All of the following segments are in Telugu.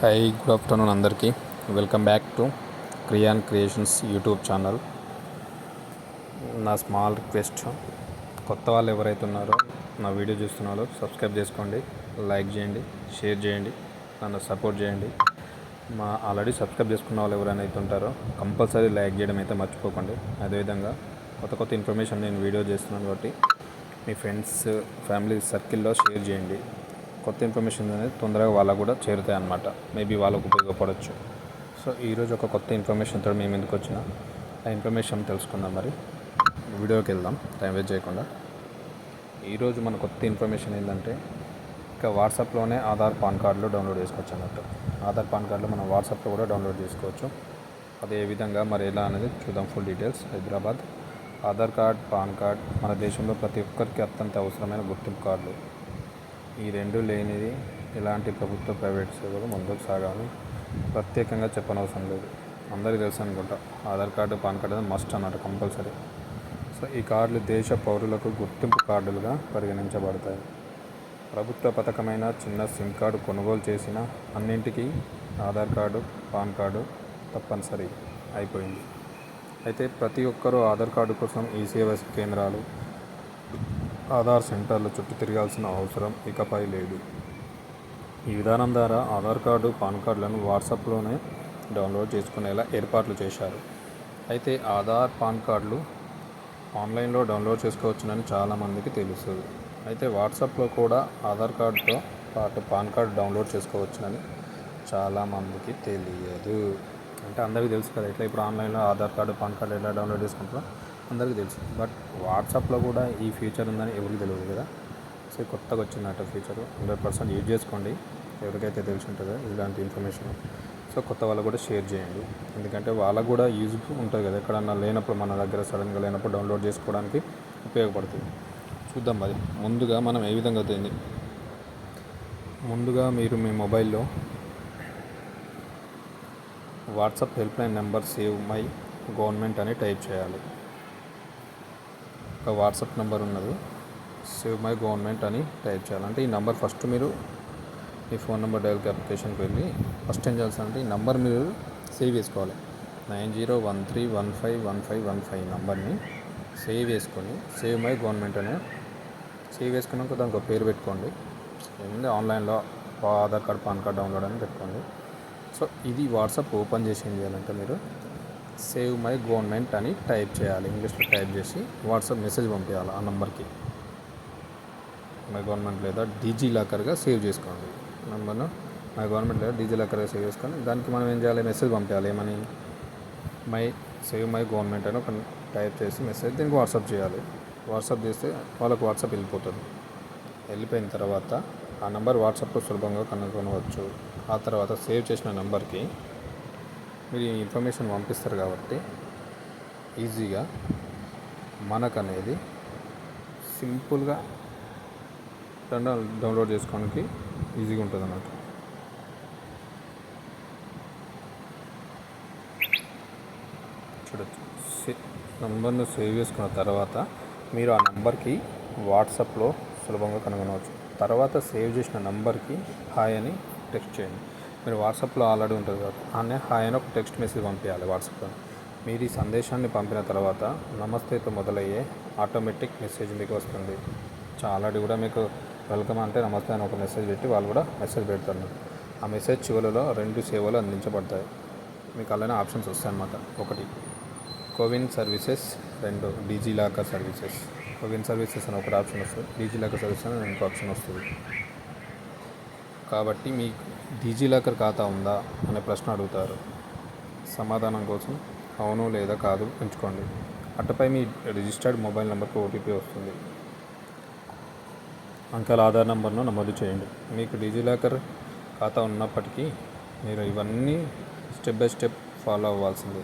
హాయ్ గుడ్ ఆఫ్టర్నూన్ అందరికీ. Welcome back to Kriyan creations YouTube channel నా స్మాల్ రిక్వెస్ట్ కొత్త వాళ్ళు ఎవరైతే ఉన్నారో నా వీడియో చూస్తున్నారో సబ్స్క్రైబ్ చేసుకోండి లైక్ చేయండి షేర్ చేయండి నన్ను సపోర్ట్ చేయండి. మా ఆల్రెడీ సబ్స్క్రైబ్ చేసుకున్న వాళ్ళు ఎవరైనా అయితే ఉంటారో కంపల్సరీ లైక్ చేయడం అయితే మర్చిపోకండి. అదేవిధంగా కొత్త కొత్త ఇన్ఫర్మేషన్ నేను వీడియో చేస్తున్నాను కాబట్టి మీ ఫ్రెండ్స్ ఫ్యామిలీ సర్కిల్లో షేర్ చేయండి. కొత్త ఇన్ఫర్మేషన్ అనేది తొందరగా వాళ్ళకు కూడా చేరుతాయి అన్నమాట. మేబీ వాళ్ళకు ఉపయోగపడవచ్చు సో ఈరోజు ఒక కొత్త ఇన్ఫర్మేషన్తో మేము ఎందుకు వచ్చిన ఆ ఇన్ఫర్మేషన్ తెలుసుకుందాం మరి. వీడియోకి వెళ్దాం టైం వేస్ట్ చేయకుండా. ఈరోజు మన కొత్త ఇన్ఫర్మేషన్ ఏంటంటే ఇక వాట్సాప్లోనే ఆధార్ పాన్ కార్డులు డౌన్లోడ్ చేసుకోవచ్చు అన్నట్టు. ఆధార్ పాన్ కార్డులు మనం వాట్సాప్లో కూడా డౌన్లోడ్ చేసుకోవచ్చు. అది ఏ విధంగా మరి ఎలా అనేది చూద్దాం full details. Hyderabad. Aadhaar card PAN card మన దేశంలో ప్రతి ఒక్కరికి అత్యంత అవసరమైన గుర్తింపు కార్డులు. ఈ రెండు లేనిది ఎలాంటి ప్రభుత్వ ప్రైవేట్ సేవలు ముందుకు సాగాలి? ప్రత్యేకంగా చెప్పనవసరం లేదు. అందరికీ తెలుసు అనుకుంటా. ఆధార్ కార్డు పాన్ కార్డు అనేది మస్ట్ అన్నట్టు కంపల్సరీ సో ఈ కార్డులు దేశ పౌరులకు గుర్తింపు కార్డులుగా పరిగణించబడతాయి. ప్రభుత్వ పథకమైన చిన్న సిమ్ కార్డు కొనుగోలు చేసిన అన్నింటికీ ఆధార్ కార్డు పాన్ కార్డు తప్పనిసరి అయిపోయింది. అయితే ప్రతి ఒక్కరూ ఆధార్ కార్డు కోసం ఈ కేంద్రాలు ఆధార్ సెంటర్ల చుట్టూ తిరగాల్సిన అవసరం ఇకపై లేదు. ఈ విధానం ద్వారా ఆధార్ కార్డు పాన్ కార్డులను వాట్సాప్లోనే డౌన్లోడ్ చేసుకునేలా ఏర్పాట్లు చేశారు. అయితే ఆధార్ పాన్ కార్డులు ఆన్లైన్లో డౌన్లోడ్ చేసుకోవచ్చునని చాలామందికి తెలుస్తుంది అయితే వాట్సాప్లో కూడా ఆధార్ కార్డుతో పాటు పాన్ కార్డు డౌన్లోడ్ చేసుకోవచ్చునని చాలామందికి తెలియదు. అంటే అందరికీ తెలుసు కదా ఇట్లా ఇప్పుడు ఆన్లైన్లో ఆధార్ కార్డు పాన్ కార్డు ఎలా డౌన్లోడ్ చేసుకుంటారో. అందరికీ తెలుసు. బట్ వాట్సాప్లో కూడా ఈ ఫీచర్ ఉందని ఎవరికి తెలియదు కదా. సో కొత్తగా వచ్చిందట ఫీచర్ హండ్రెడ్ పర్సెంట్ యూజ్ చేసుకోండి. ఎవరికైతే తెలిసి ఉంటుందో ఇలాంటి ఇన్ఫర్మేషన్. సో కొత్త వాళ్ళకు కూడా షేర్ చేయండి. ఎందుకంటే వాళ్ళకు కూడా యూజ్ ఉంటుంది కదా. ఎక్కడన్నా లేనప్పుడు మన దగ్గర సడన్గా లేనప్పుడు డౌన్లోడ్ చేసుకోవడానికి ఉపయోగపడుతుంది. చూద్దాం మరి. ముందుగా మనం ఏ విధంగా అవుతుంది ముందుగా మీరు మీ మొబైల్లో WhatsApp helpline number save my government అని టైప్ చేయాలి. ఒక వాట్సాప్ నెంబర్ ఉన్నది. సేవ్ మై గవర్నమెంట్ అని టైప్ చేయాలంటే ఈ నెంబర్ ఫస్ట్ మీరు మీ ఫోన్ నెంబర్ డైల్ అప్లికేషన్కి వెళ్ళి ఫస్ట్ ఏం చేయాల్సిందంటే ఈ నెంబర్ మీరు సేవ్ చేసుకోవాలి. Nine zero one three one five one five one five నెంబర్ని సేవ్ చేసుకొని సేవ్ మై గవర్నమెంట్ అని సేవ్ చేసుకున్నాక దానికి ఒక పేరు పెట్టుకోండి. ఏముంది ఆన్లైన్లో Aadhaar card PAN card download అని పెట్టుకోండి. సో ఇది వాట్సాప్ ఓపెన్ చేసి ఏం చేయాలంటే మీరు సేవ్ మై గవర్నమెంట్ అని టైప్ చేయాలి. ఇంగ్లీష్లో టైప్ చేసి వాట్సాప్ మెసేజ్ పంపించాలి ఆ నెంబర్కి. మై గవర్నమెంట్ లేదా డీజీ లాకర్గా సేవ్ చేసుకోండి. నెంబర్ను మై గవర్నమెంట్ లేదా డీజీ లాకర్గా సేవ్ చేసుకొని దానికి మనం ఏం చేయాలి? మెసేజ్ పంపించాలి. ఏమని? మై సేవ్ మై గవర్నమెంట్ అని ఒక టైప్ చేసి మెసేజ్ దీనికి వాట్సాప్ చేయాలి. వాట్సాప్ చేస్తే వాళ్ళకు వాట్సాప్ వెళ్ళిపోతుంది. వెళ్ళిపోయిన తర్వాత ఆ నెంబర్ వాట్సాప్లో సులభంగా కనుగొనవచ్చు. ఆ తర్వాత సేవ్ చేసిన నెంబర్కి మీరు ఈ ఇన్ఫర్మేషన్ పంపిస్తారు కాబట్టి ఈజీగా మనకనేది సింపుల్గా డౌన్లోడ్ చేసుకోవడానికి ఈజీగా ఉంటుంది అన్నట్టు చూడచ్చు నంబర్ను సేవ్ చేసుకున్న తర్వాత మీరు ఆ నంబర్కి వాట్సాప్లో సులభంగా కనుగొనవచ్చు. తర్వాత సేవ్ చేసిన నంబర్కి హాయ్ అని టెక్స్ట్ చేయండి. మీరు వాట్సాప్లో ఆల్రెడీ ఉంటుంది కాబట్టి అనే హాయ్ అని ఒక టెక్స్ట్ మెసేజ్ పంపించాలి వాట్సాప్లో. మీరు ఈ సందేశాన్ని పంపిన తర్వాత నమస్తేతో మొదలయ్యే ఆటోమేటిక్ మెసేజ్ మీకు వస్తుంది. ఆల్రెడీ కూడా మీకు వెల్కమ్ అంటే నమస్తే అని ఒక మెసేజ్ పెట్టి వాళ్ళు కూడా మెసేజ్ పెడతారు. ఆ మెసేజ్ చివరిలో రెండు సేవలు అందించబడతాయి. మీకు అలానే ఆప్షన్స్ వస్తాయి అన్నమాట. ఒకటి కోవిన్ సర్వీసెస్. రెండు DigiLocker services. CoWIN services అని ఒకటి ఆప్షన్ వస్తుంది. డీజీ లాకర్ సర్వీసెస్ అని ఇంకో ఆప్షన్ వస్తుంది. కాబట్టి మీకు డిజిలాకర్ ఖాతా ఉందా అనే ప్రశ్న అడుగుతారు. సమాధానం కోసం అవును లేదా కాదు ఎంచుకోండి. అట్టపై మీ రిజిస్టర్డ్ మొబైల్ నెంబర్కి ఓటీపీ వస్తుంది. అంకెల ఆధార్ నెంబర్ను నమోదు చేయండి. మీకు డిజిలాకర్ ఖాతా ఉన్నప్పటికీ మీరు ఇవన్నీ స్టెప్ బై స్టెప్ ఫాలో అవ్వాల్సిందే.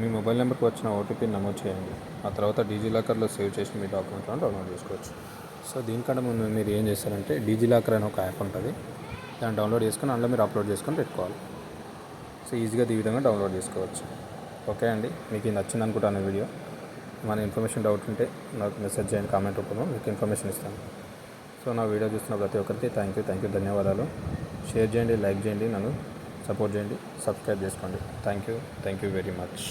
మీ మొబైల్ నెంబర్కి వచ్చిన ఓటీపీ నమోదు చేయండి. ఆ తర్వాత డిజిలాకర్లో సేవ్ చేసి మీ డాక్యుమెంట్లను డౌన్లోడ్ చేసుకోవచ్చు. సో దీనికంటే ముందు మీరు ఏం చేస్తారంటే డిజిలాకర్ అనే ఒక యాప్ ఉంటుంది. దాన్ని డౌన్లోడ్ చేసుకొని అందులో మీరు అప్లోడ్ చేసుకొని పెట్టుకోవాలి. సో ఈజీగా ఈ విధంగా డౌన్లోడ్ చేసుకోవచ్చు. ఓకే అండి? మీకు నచ్చింది అనుకుంటాను వీడియో. మన ఇన్ఫర్మేషన్ డౌట్ ఉంటే నాకు మెసేజ్ చేయండి కామెంట్ రూపంలో మీకు ఇన్ఫర్మేషన్ ఇస్తాను. సో నా వీడియో చూస్తున్న ప్రతి ఒక్కరికి థ్యాంక్ యూ థ్యాంక్ యూ ధన్యవాదాలు. షేర్ చేయండి లైక్ చేయండి నన్ను సపోర్ట్ చేయండి సబ్స్క్రైబ్ చేసుకోండి. Thank you thank you very much